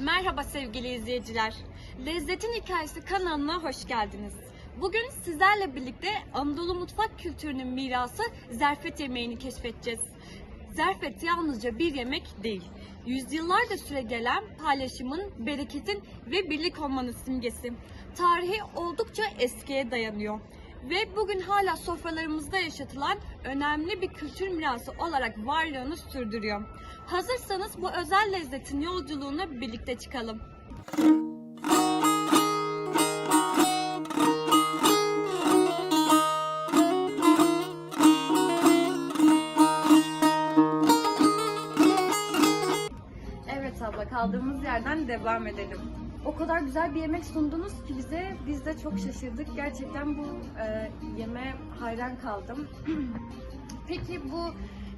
Merhaba sevgili izleyiciler. Lezzetin Hikayesi kanalına hoş geldiniz. Bugün sizlerle birlikte Anadolu mutfak kültürünün mirası zerfet yemeğini keşfedeceğiz. Zerfet yalnızca bir yemek değil. Yüzyıllarca süre gelen paylaşımın, bereketin ve birlik olmanın simgesi. Tarihi oldukça eskiye dayanıyor. Ve bugün hala sofralarımızda yaşatılan önemli bir kültür mirası olarak varlığını sürdürüyor. Hazırsanız bu özel lezzetin yolculuğuna birlikte çıkalım. Evet abla kaldığımız yerden devam edelim. O kadar güzel bir yemek sundunuz ki bize biz de çok şaşırdık. Gerçekten bu e, yemeğe hayran kaldım. Peki bu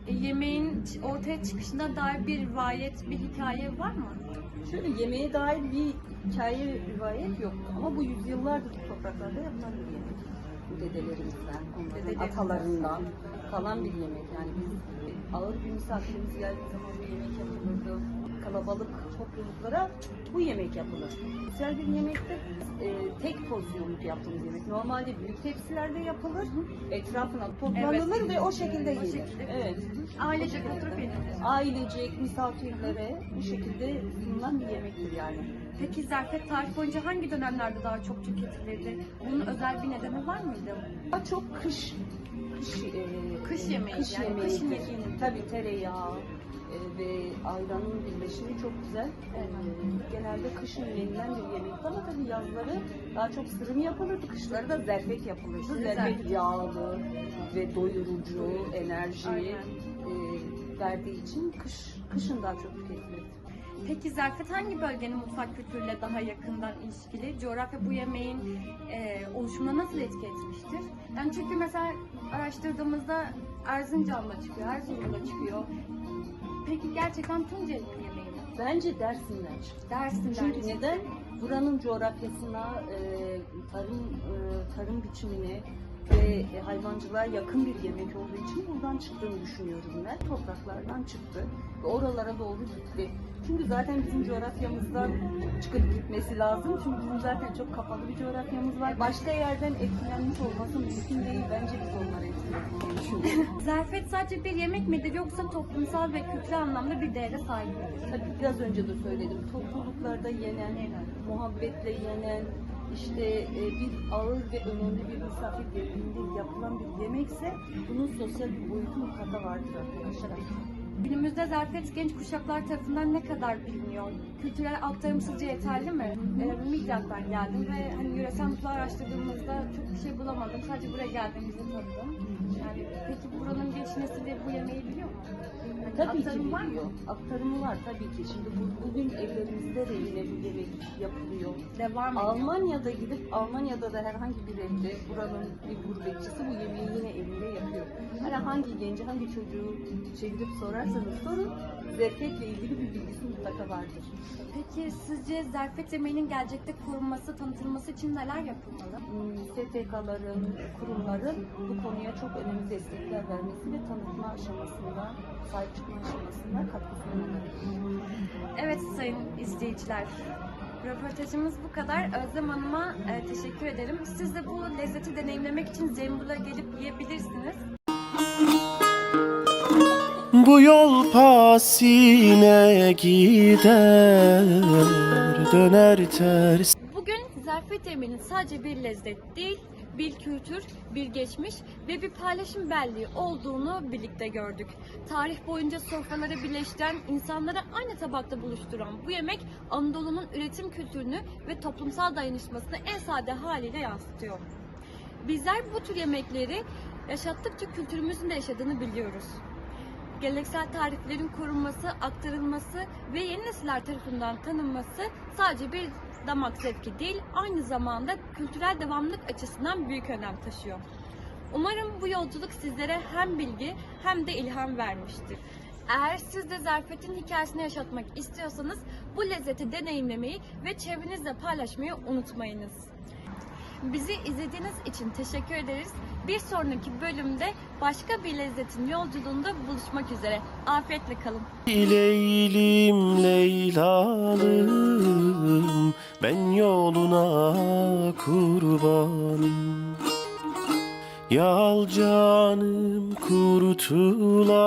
e, yemeğin ortaya çıkışına dair bir rivayet, bir hikaye var mı? Şöyle yemeğe dair bir hikaye, rivayet yok. Ama bu yüzyıllardır bu topraklarda yapılan bir yemek. Bu dedelerimizden, onların atalarından kalan bir yemek. Yani biz ağır bir misafirimiz geldiği zaman bu yemek yapılırdı. Kalabalık topluluklara bu yemek yapılır. Güzel bir yemektir. Ee, tek porsiyonluk yaptığımız yemek. Normalde büyük tepsilerde yapılır. Etrafına toplanılır Evet. ve o şekilde O yenir. şekilde. Evet. Ailecek oturup yenilir. Ailecek misafirlere bu şekilde sunulan bir yemektir yani. Peki zerfet tarih boyunca hangi dönemlerde daha çok tüketilirdi? Bunun özel bir nedeni var mıydı? Daha çok kış kış, e, Kış yemeği kış yani, yemeğidir. kışın yediğiniz. Tabii tereyağı e, ve ayranın birleşimi çok güzel. E, genelde kışın yenilen bir yemekti ama tabii yazları daha çok sırım yapılırdı. Kışları da zerfet yapılırdı. Zerfet yağlı ve doyurucu, enerji Aynen. e, verdiği için kış kışın daha çok tüketilirdi. Peki zerfet hangi bölgenin mutfak kültürüyle daha yakından ilişkili? Coğrafya bu yemeğin e, oluşumuna nasıl etki etmiştir? Yani çünkü mesela araştırdığımızda Erzincan'da çıkıyor, Erzurum'da çıkıyor. Peki gerçekten Tunceli yemeği mi? Bence Dersim'den çıktı. Dersinden Çünkü çıktı. neden? Buranın coğrafyasına, e, tarım e, tarım biçimine ve e, hayvancılığa yakın bir yemek olduğu için buradan çıktığını düşünüyorum ben. Topraklardan çıktı ve oralara doğru gitti. Çünkü zaten bizim coğrafyamızdan çıkıp gitmesi lazım. Çünkü bizim zaten çok kapalı bir coğrafyamız var. Başka yerden etkilenmiş olması mümkün değil. Bence biz diye düşünüyorum. Zerfet sadece bir yemek midir yoksa toplumsal ve kültürel anlamda bir değere sahip midir? Tabii biraz önce de söyledim. Topluluklarda yenen, muhabbetle yenen, işte e, bir ağır ve önemli bir misafir geldiğinde yapılan bir yemekse bunun sosyal bir boyutu mutlaka vardır arkadaşlar. Günümüzde zerfet genç kuşaklar tarafından ne kadar biliniyor? Kültürel aktarım sizce yeterli mi? Ee, Midyat'tan geldim ve hani yöresel mutfağı araştırdığımızda çok bir şey bulamadım. Sadece buraya geldiğimizde tanıdım. Yani peki buranın genç nesili bu yemeği biliyor mu? Yani Tabii aktarım ki var mı? Aktarımı var tabii ki. Şimdi bu, bugün evlerimizde de yine bu yemek yapılıyor. Devam ediyor. Almanya'da gidip Almanya'da da herhangi bir evde buranın bir gurbetçisi bu yemeği yine evinde yapıyor. Hani hangi genci, hangi çocuğu gidip sorarsanız sorun, zerfetle ilgili bir bilgisi mutlaka vardır. Peki sizce zerfet yemeğinin gelecekte korunması, tanıtılması için neler yapılmalı? Hmm, STK'ların, kurumların bu konuya çok önemli destekler vermesi ve tanıtma aşamasında, sahip çıkma aşamasında katkı sunmaları. Evet sayın izleyiciler. Röportajımız bu kadar. Özlem Hanım'a e, teşekkür ederim. Siz de bu lezzeti deneyimlemek için Zembul'a gelip yiyebilirsiniz. Bu yol pasine gider döner ters Bugün zerfet yemeğinin sadece bir lezzet değil, bir kültür, bir geçmiş ve bir paylaşım belleği olduğunu birlikte gördük. Tarih boyunca sofraları birleştiren, insanları aynı tabakta buluşturan bu yemek Anadolu'nun üretim kültürünü ve toplumsal dayanışmasını en sade haliyle yansıtıyor. Bizler bu tür yemekleri yaşattıkça kültürümüzün de yaşadığını biliyoruz. Geleneksel tariflerin korunması, aktarılması ve yeni nesiller tarafından tanınması sadece bir damak zevki değil, aynı zamanda kültürel devamlılık açısından büyük önem taşıyor. Umarım bu yolculuk sizlere hem bilgi hem de ilham vermiştir. Eğer siz de Zerfet'in hikayesini yaşatmak istiyorsanız bu lezzeti deneyimlemeyi ve çevrenizle paylaşmayı unutmayınız. Bizi izlediğiniz için teşekkür ederiz. Bir sonraki bölümde başka bir lezzetin yolculuğunda buluşmak üzere. Afiyetle kalın. Leylim Leylalım ben yoluna kurbanım. Yal canım kurtulam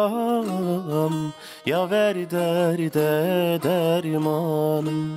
Ya ver derde dermanım